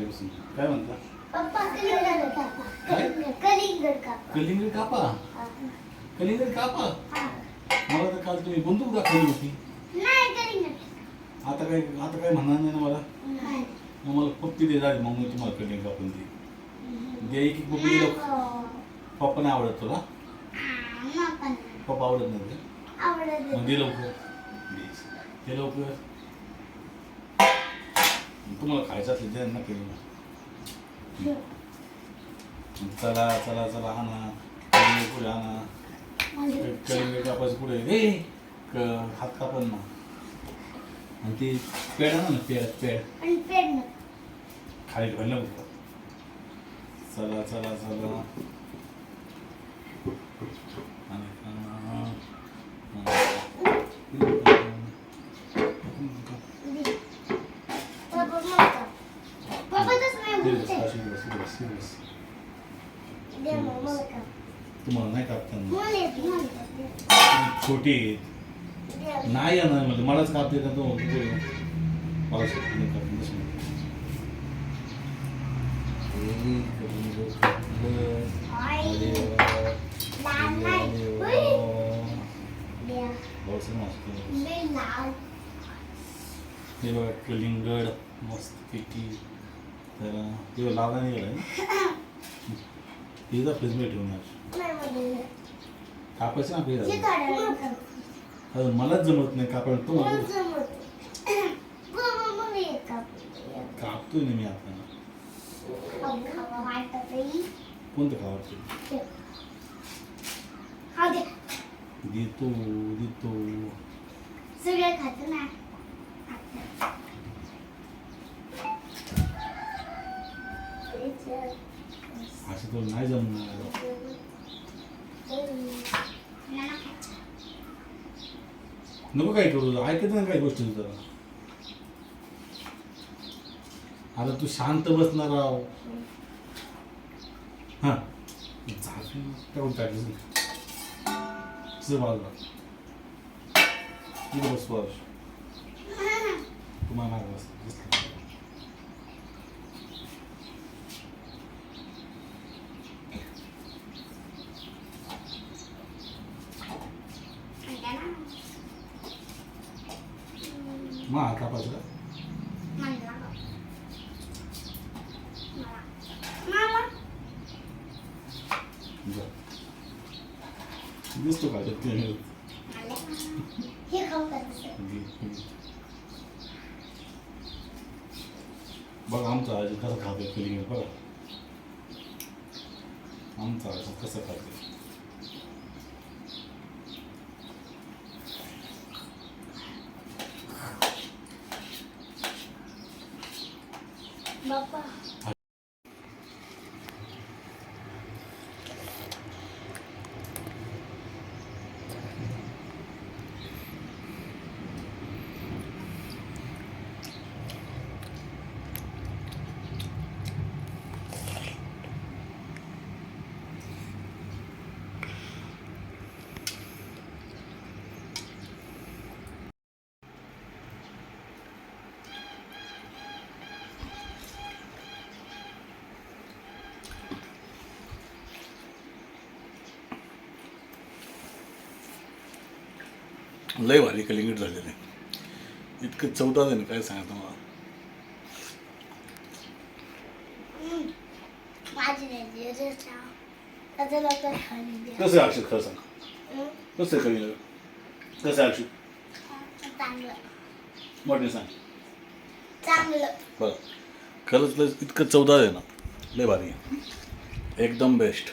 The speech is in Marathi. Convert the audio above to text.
खाली बसून काय म्हणता पप्पा कलिंगड कापा काय? कलिंगड कापा कलिंगड कापा हा. कलिंगड कापा हा. मला तर काल तुम्ही बंदूक दाखवली होती नाही कलिंगड आता काय आता काय म्हणणार नाही ना मला नाही. मग मला पप्पी दे झाली मग मी तुम्हाला कलिंगड कापून दे दे एक एक पप्पी नको. पप्पा नाही आवडत तुला हा, पण. पप्पा आवडत नाही? आवडत मग. दे लवकर दे लवकर तुम्हाला खायचं असलं द्या ना केलं चला चला चला आणा कलिंगड पुढे आणा माझे कलिंगड कापायचं पुढे. रे क हात कापन ना. आणि ते पेड आणा ना पेड पेड आणि पेन खाली घाल नको. चला चला चला आणि पप्पा मग काप. पप्पा तसं नाही बोलते. काप. तुम्हाला नाही कापताना. छोटी आहेत. दे. नाही येणार म्हणजे मलाच कापते का तो मला सुट्टी नाही कापून नाही. अरे वा. नाही. अरे. वा. बहुत मस्त. हे बघा कलिंगड मस्त पैकी तर ते लावला नाही गेला हे जा फ्रीजमध्ये ठेवणार कापायचं ना काप. अजून मलाच जमत नाही कापायला तो. कापतोय ना मी आता. कोणतं खावायचं दे. दे. देतो देतो सगळं खातो ना आता. बोल नाही जमणार नको काय करू ऐकत नाही काही गोष्टी तुझं. आता तू शांत बसणार राव हा. झाकण काढून तुझं बाजूला इकडे बस तुम्हाला मागं बस दिसलं. आणला ना. मग हा कापायचं का? म्हणला बघ. मला. मामा. जा. दिसतो का? बघ आमचा आजी कसं खाते कलिंगड बघा आमचा कसं खाते 爸爸。लय भारी कलिंगड झालेलं आहे. इतकं चौदा ना काय सांगतो मला. कसं आहे अक्षर खरं सांग. कसं आहे कलिंगड? कसं आहे अक्षर चांगलं. मोठे सांग. चांगलं. बरं. खरंच लय इतकं चौदा आहे ना. लय भारी आहे. एकदम बेस्ट